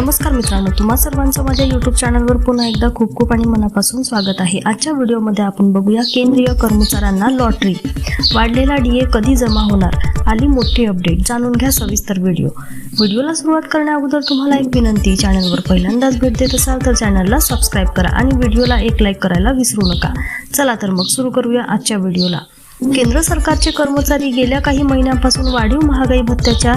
नमस्कार मित्रांनो तुम्हा सर्वांचं माझ्या युट्यूब चॅनलवर पुन्हा एकदा खूप खूप आणि मनापासून स्वागत आहे. आजच्या व्हिडिओमध्ये आपण बघूया केंद्रीय कर्मचाऱ्यांना लॉटरी वाढलेला डीए कधी जमा होणार? आली मोठी अपडेट जाणून घ्या सविस्तर व्हिडिओ. व्हिडिओला सुरुवात करण्या अगोदर तुम्हाला एक विनंती चॅनलवर पहिल्यांदाच भेट देत असाल तर चॅनलला सबस्क्राईब करा आणि व्हिडिओला एक लाईक करायला विसरू नका. चला तर मग सुरू करूया आजच्या व्हिडिओला. केंद्र सरकारचे कर्मचारी गेल्या काही महिन्यांपासून वाढीव महागाई भत्त्याच्या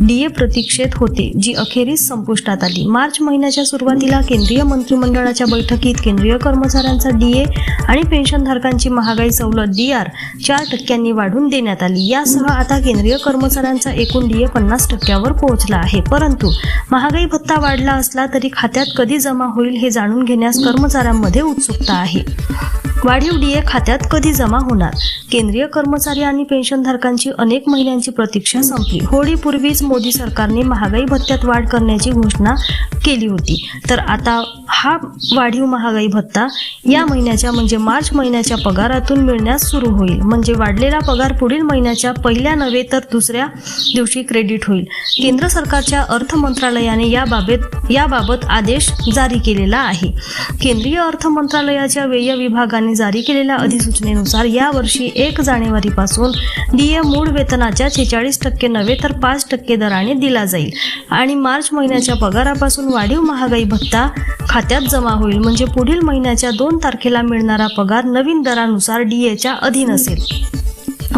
डीए प्रतीक्षेत होते जी अखेरीस संपुष्टात आली. मार्च महिन्याच्या सुरुवातीला केंद्रीय मंत्रिमंडळाच्या बैठकीत केंद्रीय कर्मचाऱ्यांचा डीए आणि पेन्शनधारकांची महागाई सवलत डीआर चार टक्क्यांनी वाढून देण्यात आली. यासह आता केंद्रीय कर्मचाऱ्यांचा एकूण डीए पन्नास टक्क्यावर पोहोचला आहे. परंतु महागाई भत्ता वाढला असला तरी खात्यात कधी जमा होईल हे जाणून घेण्यास कर्मचाऱ्यांमध्ये उत्सुकता आहे. वाढीव डीए खात्यात कधी जमा होणार? केंद्रीय कर्मचारी आणि पेन्शनधारकांची अनेक महिन्यांची प्रतीक्षा संपली. होळीपूर्वीच मोदी सरकारने महागाई भत्त्यात वाढ करण्याची घोषणा केली होती. तर आता हा वाढीव महागाई भत्ता या महिन्याच्या म्हणजे मार्च महिन्याच्या पगारातून मिळण्यास सुरू होईल. म्हणजे वाढलेला पगार पुढील महिन्याच्या पहिल्या नव्हे तर दुसऱ्या दिवशी क्रेडिट होईल. केंद्र सरकारच्या अर्थ मंत्रालयाने याबाबत याबाबत आदेश जारी केलेला आहे. केंद्रीय अर्थ मंत्रालयाच्या व्यय विभागाने जारी केलेल्या अधिसूचनेनुसार यावर्षी एक जानेवारीपासून डीए मूळ वेतनाच्या छेचाळीस टक्के नव्हे तर पाच टक्के दराने दिला जाईल. आणि मार्च महिन्याच्या पगारापासून वाढीव महागाई भत्ता खात्यात जमा होईल म्हणजे पुढील महिन्याच्या दोन तारखेला मिळणारा पगार नवीन दरानुसार डीएच्या अधीन असेल.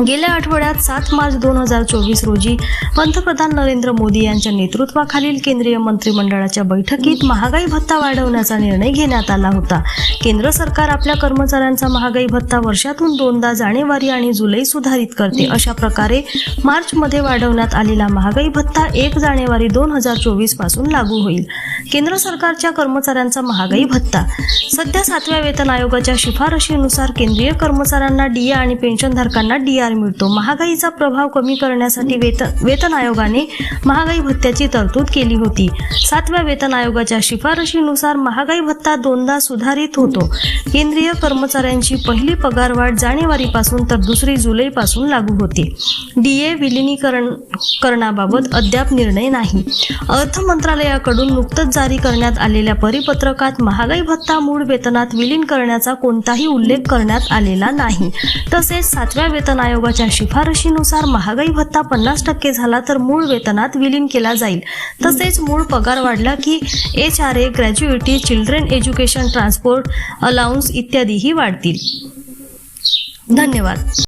गेल्या आठवड्यात सात मार्च दोन हजार चोवीस रोजी पंतप्रधान नरेंद्र मोदी यांच्या नेतृत्वाखालील केंद्रीय मंत्रिमंडळाच्या बैठकीत महागाई भत्ता वाढवण्याचा निर्णय घेण्यात आला होता. केंद्र सरकार आपल्या कर्मचाऱ्यांचा महागाई भत्ता वर्षातून दोनदा जानेवारी आणि जुलै सुधारित करते अशा प्रकारे मार्चमध्ये वाढवण्यात आलेला महागाई भत्ता एक जानेवारी दोन हजार चोवीसपासून लागू होईल. केंद्र सरकारच्या कर्मचाऱ्यांचा महागाई भत्ता. सध्या सातव्या वेतन आयोगाच्या शिफारशीनुसार केंद्रीय कर्मचाऱ्यांना डीए आणि पेन्शनधारकांना डीआर मिळतो. महागाईचा प्रभाव कमी करण्यासाठी वेतन वेतन आयोगाने महागाई भत्त्याची तरतूद केली होती. सातव्या वेतन आयोगाच्या शिफारशीनुसार महागाई भत्ता दोनदा सुधारित होतो. केंद्रीय कर्मचाऱ्यांची पहिली पगारवाढ जानेवारीपासून तर दुसरी जुलैपासून लागू होते. डीए विलिनीकरण करणाबाबत अद्याप निर्णय नाही. अर्थ मंत्रालयाकडून नुकतंच जारी करण्यात आलेल्या परिपत्रकात महागाई भत्ता मूळ वेतनात विलीन करण्याचा कोणताही उल्लेख करण्यात आलेला नाही. तसेच सातव्या वेतन आयोगाच्या शिफारशीनुसार महागाई भत्ता पन्नास टक्के झाला तर मूळ वेतनात विलीन केला जाईल. तसेच मूळ पगार वाढला की H R A gratuity children education transport allowance इत्यादीही वाढतील. धन्यवाद.